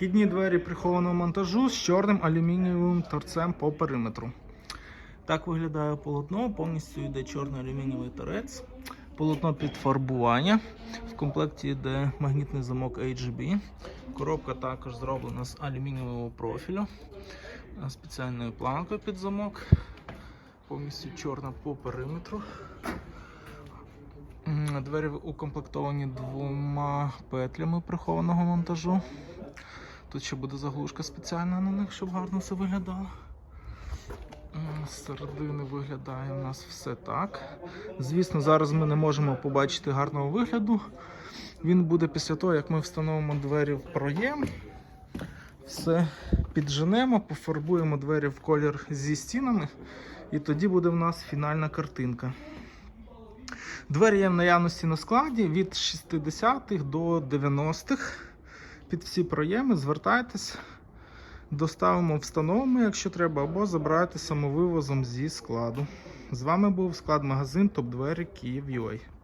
Вхідні двері прихованого монтажу з чорним алюмінієвим торцем по периметру. Так виглядає полотно, повністю йде чорний алюмінієвий торець. Полотно під фарбування. В комплекті йде магнітний замок HB. Коробка також зроблена з алюмінієвого профілю. е, Спеціальною планкою під замок. Повністю чорна по периметру. Двері укомплектовані двома петлями прихованого монтажу. Тут ще буде заглушка спеціальна на них, щоб гарно все виглядало. З середини виглядає у нас все так. Звісно, зараз ми не можемо побачити гарного вигляду. Він буде після того, як ми встановимо двері в проєм. Все підженемо, пофарбуємо двері в колір зі стінами, і тоді буде в нас фінальна картинка. Двері є в наявності на складі від 60-х до 90-х. Під всі проєми звертайтесь, доставимо, встановимо, якщо треба, або забирайте самовивозом зі складу. З вами був склад магазин Топ Двері Київ UA.